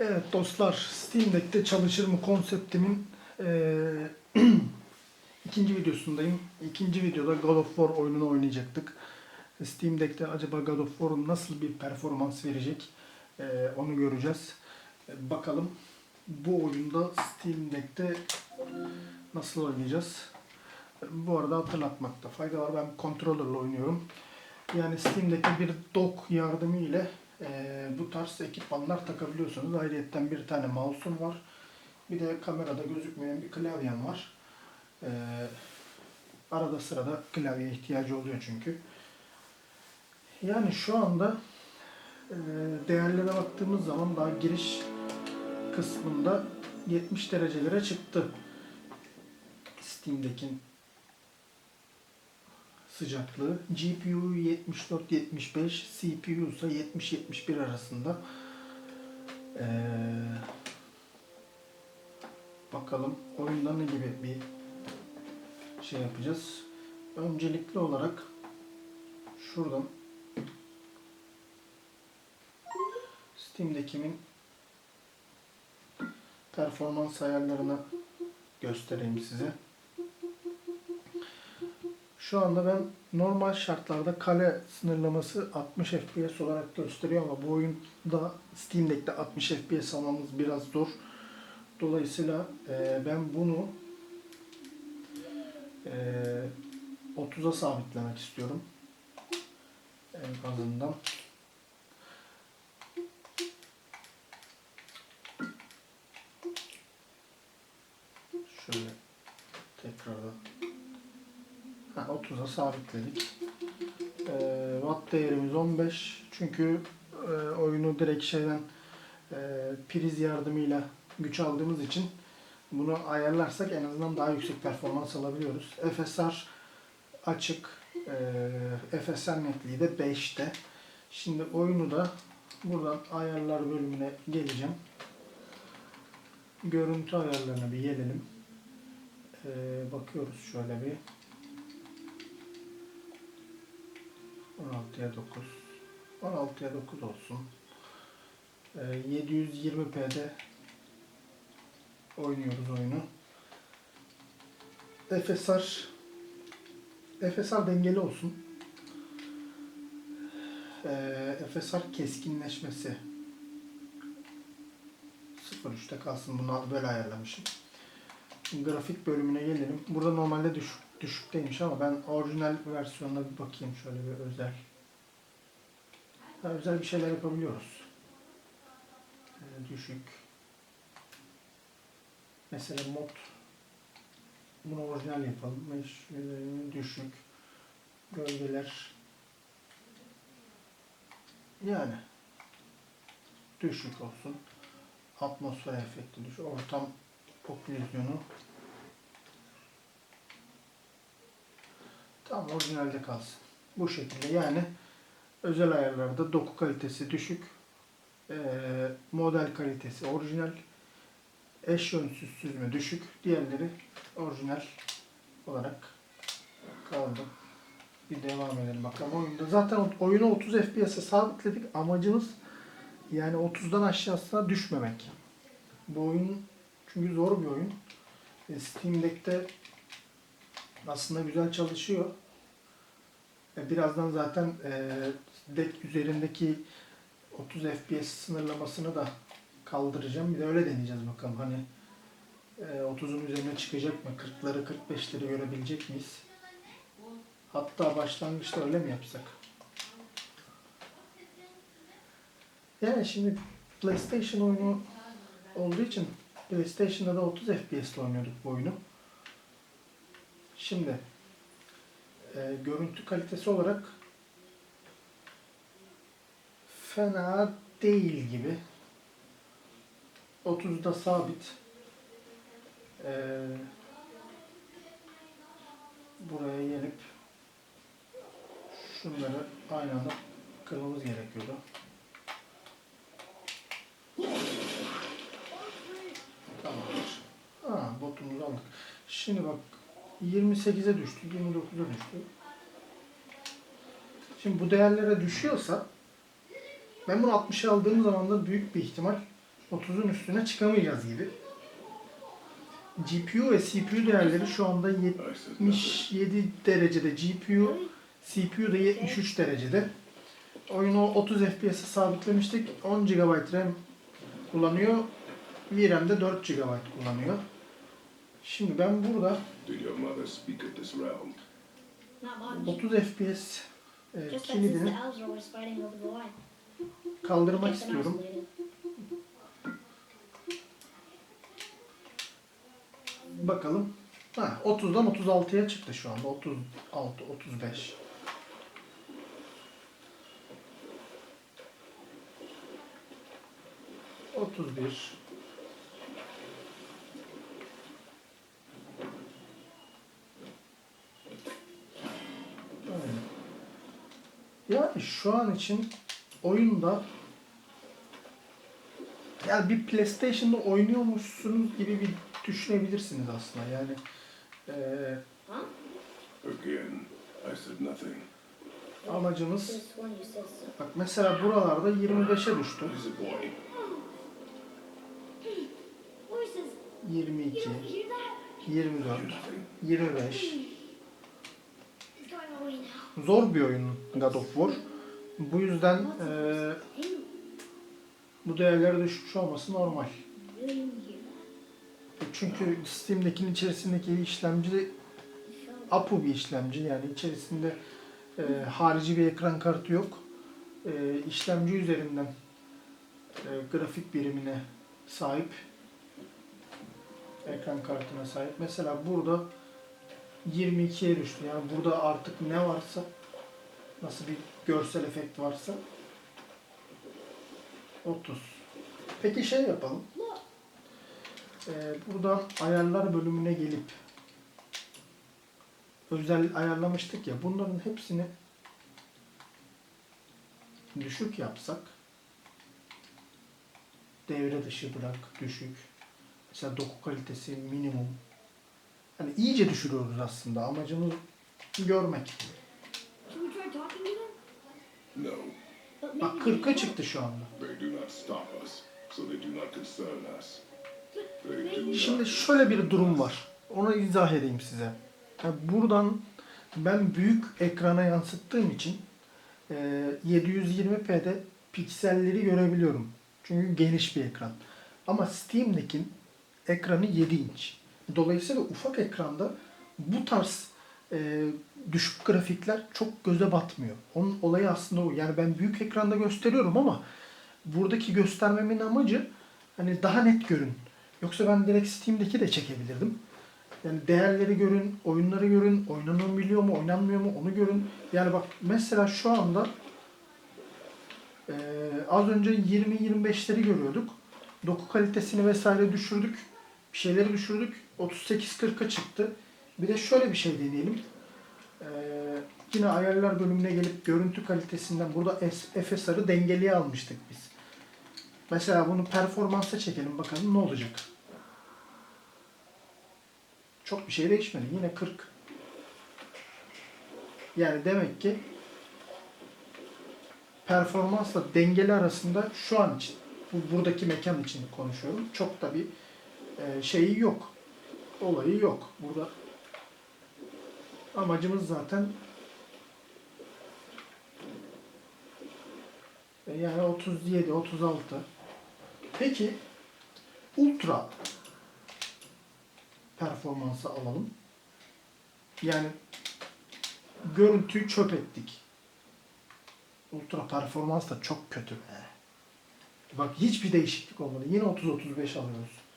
Evet dostlar, Steam Deck'te çalışır mı konseptimin eee, ikinci videosundayım. İkinci videoda God of War oyununu oynayacaktık. Steam Deck'te acaba God of War nasıl bir performans verecek eee, onu göreceğiz. E, bakalım bu oyunda Steam Deck'te nasıl oynayacağız. E, Bu arada hatırlatmakta fayda var. Ben controller'la oynuyorum. Yani Steam Deck'e bir dock yardımı ile e, bu tarz ekipmanlar takabiliyorsunuz. Ayrıca bir tane mouse'um var. Bir de kamerada gözükmeyen bir klavyem var. E, arada sırada klavyeye ihtiyacı oluyor çünkü. Yani şu anda e, değerlere baktığımız zaman daha giriş kısmında 70 derecelere çıktı. Steam'deki sıcaklığı. GPU 74-75, CPU ise 70-71 arasında. Ee, bakalım oyunda ne gibi bir şey yapacağız. Öncelikli olarak şuradan Steam'dekimin performans ayarlarını göstereyim size. Şu anda ben normal şartlarda kale sınırlaması 60 FPS olarak gösteriyor ama bu oyunda Steam Deck'te 60 FPS almamız biraz zor. Dolayısıyla e, ben bunu e, 30'a sabitlemek istiyorum. En azından. Şöyle tekrardan Ha, 30'a sabitledik. Ee, watt değerimiz 15. Çünkü e, oyunu direkt şeyden e, priz yardımıyla güç aldığımız için bunu ayarlarsak en azından daha yüksek performans alabiliyoruz. FSR açık. E, FSR netliği de 5'te. Şimdi oyunu da buradan ayarlar bölümüne geleceğim. Görüntü ayarlarına bir gelelim. E, bakıyoruz şöyle bir. 16'ya 9. 16'ya 9 olsun. Ee, 720p'de oynuyoruz oyunu. FSR FSR dengeli olsun. Ee, FSR keskinleşmesi 0.3'te kalsın. Bunu böyle ayarlamışım. Grafik bölümüne gelelim. Burada normalde düşük, düşükteymiş ama ben orijinal versiyonuna bir bakayım şöyle bir özel. Ha, özel bir şeyler yapabiliyoruz. Ee, düşük. Mesela mod bunu orijinal yapalım. Meş, e, düşük. Gölgeler. Yani düşük olsun. Atmosfer efekti düşük. Ortam oklüzyonu tam orijinalde kalsın. Bu şekilde yani özel ayarlarda doku kalitesi düşük, eee, model kalitesi orijinal, eş yönsüz süzme düşük, diğerleri orijinal olarak kaldı. Bir devam edelim bakalım oyunda. Zaten oyunu 30 FPS'e sabitledik. Amacımız yani 30'dan aşağısına düşmemek. Bu oyun çünkü zor bir oyun. E, Steam Deck'te aslında güzel çalışıyor. E, Birazdan zaten e, deck üzerindeki 30 FPS sınırlamasını da kaldıracağım. Bir de öyle deneyeceğiz bakalım. Hani e, 30'un üzerine çıkacak mı? 40'ları 45'leri görebilecek miyiz? Hatta başlangıçta öyle mi yapsak? Yani şimdi PlayStation oyunu olduğu için PlayStation'da da 30 FPS ile oynuyorduk bu oyunu. Şimdi e, görüntü kalitesi olarak fena değil gibi. 30'da sabit. E, buraya gelip şunları aynı anda kırmamız gerekiyordu. Şimdi bak 28'e düştü, 29'a düştü. Şimdi bu değerlere düşüyorsa ben bunu 60'a aldığım zaman da büyük bir ihtimal 30'un üstüne çıkamayacağız gibi. GPU ve CPU değerleri şu anda 77 derecede GPU, CPU da 73 derecede. Oyunu 30 FPS'e sabitlemiştik. 10 GB RAM kullanıyor. VRAM de 4 GB kullanıyor. Şimdi ben burada Did your mother speak of this realm? Not much. 30 FPS e, kilidini kaldırmak istiyorum. Bakalım. Ha, 30'dan 36'ya çıktı şu anda. 36, 35. Otuz bir. Yani şu an için oyunda yani bir PlayStation'da oynuyormuşsunuz gibi bir düşünebilirsiniz aslında. Yani eee, Huh? Again, I said nothing. amacımız bak mesela buralarda 25'e düştü. What is it, boy? Voices. 22, You don't hear that? 24, Nothing. 25. Zor bir oyun God of War. Bu yüzden? Hey, bu değerlere düşmüş olması normal. Çünkü Steam'dekinin içerisindeki işlemci APU bir işlemci yani içerisinde e, harici bir ekran kartı yok. E, işlemci üzerinden e, grafik birimine sahip ekran kartına sahip. Mesela burada 22'ye düştü. Yani burada artık ne varsa nasıl bir görsel efekt varsa 30. Peki şey yapalım. Look. E, buradan ayarlar bölümüne gelip özel ayarlamıştık ya bunların hepsini düşük yapsak devre dışı bırak düşük mesela doku kalitesi minimum hani iyice düşürüyoruz aslında amacımız görmek? No, bak maybe 40'a çıktı şu anda Şimdi şöyle bir durum var. Onu izah edeyim size. Yani buradan ben büyük ekrana yansıttığım için e, 720p'de pikselleri görebiliyorum. Çünkü geniş bir ekran. Ama Steam'deki ekranı 7 inç. Dolayısıyla ufak ekranda bu tarz e, düşük grafikler çok göze batmıyor. Onun olayı aslında o. Yani ben büyük ekranda gösteriyorum ama buradaki göstermemin amacı hani daha net görün. Yoksa ben direkt Steam'deki de çekebilirdim. Yani değerleri görün, oyunları görün, oynanabiliyor mu, oynanmıyor mu onu görün. Yani bak mesela şu anda eee, az önce 20-25'leri görüyorduk. Doku kalitesini vesaire düşürdük. Şeyleri düşürdük. 38-40'a çıktı. Bir de şöyle bir şey deneyelim. Eee, yine ayarlar bölümüne gelip görüntü kalitesinden burada FSR'ı dengeliye almıştık biz. Mesela bunu performansa çekelim bakalım ne olacak. Çok bir şey değişmedi. Yine 40. Yani demek ki performansla dengeli arasında şu an için, bu buradaki mekan için konuşuyorum. Çok da bir e, şeyi yok. Olayı yok. Burada amacımız zaten e, yani 37, 36. Peki ultra performansı alalım. Yani görüntüyü çöp ettik. Ultra performans da çok kötü be. Bak hiçbir değişiklik olmadı. Yine 30-35 alıyoruz.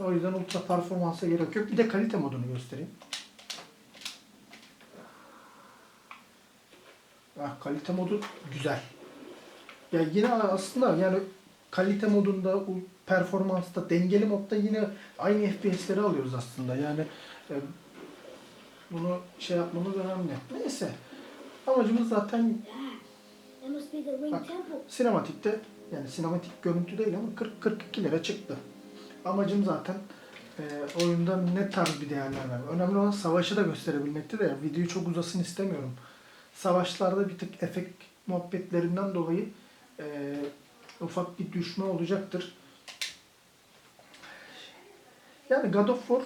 O yüzden ultra performansa gerek yok. Bir de kalite modunu göstereyim. Ah, kalite modu güzel. Ya yine aslında yani kalite modunda, performansta, dengeli modda yine aynı FPS'leri alıyoruz aslında. Yani e, bunu şey yapmamız önemli. Neyse. Amacımız zaten Bak. sinematikte yani sinematik görüntü değil ama 40-42 lira çıktı. Amacım zaten e, oyunda ne tarz bir değerler vermek. Önemli olan savaşı da gösterebilmekti de videoyu çok uzasın istemiyorum. Savaşlarda bir tık efekt muhabbetlerinden dolayı e, ufak bir düşme olacaktır. Yani God of War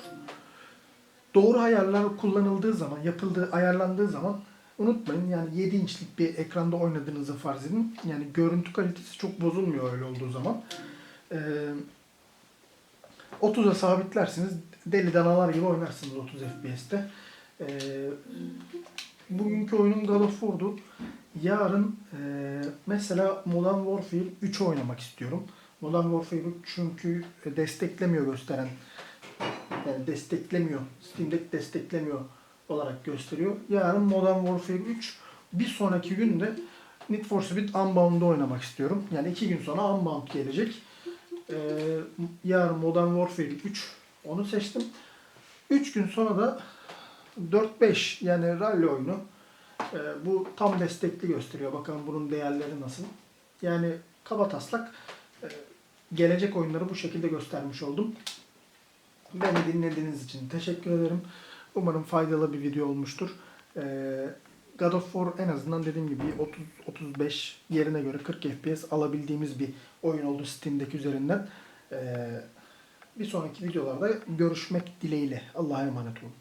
doğru ayarlar kullanıldığı zaman, yapıldığı, ayarlandığı zaman unutmayın yani 7 inçlik bir ekranda oynadığınızı farz edin. Yani görüntü kalitesi çok bozulmuyor öyle olduğu zaman. Ee, 30'a sabitlersiniz. Deli danalar gibi oynarsınız 30 FPS'te. Ee, bugünkü oyunum God of War'du. Yarın e, mesela Modern Warfare 3'ü oynamak istiyorum. Modern Warfare 3 çünkü desteklemiyor gösteren. Yani desteklemiyor. Steam Deck desteklemiyor olarak gösteriyor. Yarın Modern Warfare 3 bir sonraki günde Need for Speed Unbound'u oynamak istiyorum. Yani iki gün sonra Unbound gelecek. Ee, yarın Modern Warfare 3 onu seçtim. 3 gün sonra da 4-5 yani rally oyunu. Ee, bu tam destekli gösteriyor. Bakalım bunun değerleri nasıl. Yani kaba taslak e, gelecek oyunları bu şekilde göstermiş oldum. Beni dinlediğiniz için teşekkür ederim. Umarım faydalı bir video olmuştur. Ee, God of War en azından dediğim gibi 30-35 yerine göre 40 FPS alabildiğimiz bir oyun oldu Steam'deki üzerinden. Ee, bir sonraki videolarda görüşmek dileğiyle. Allah'a emanet olun.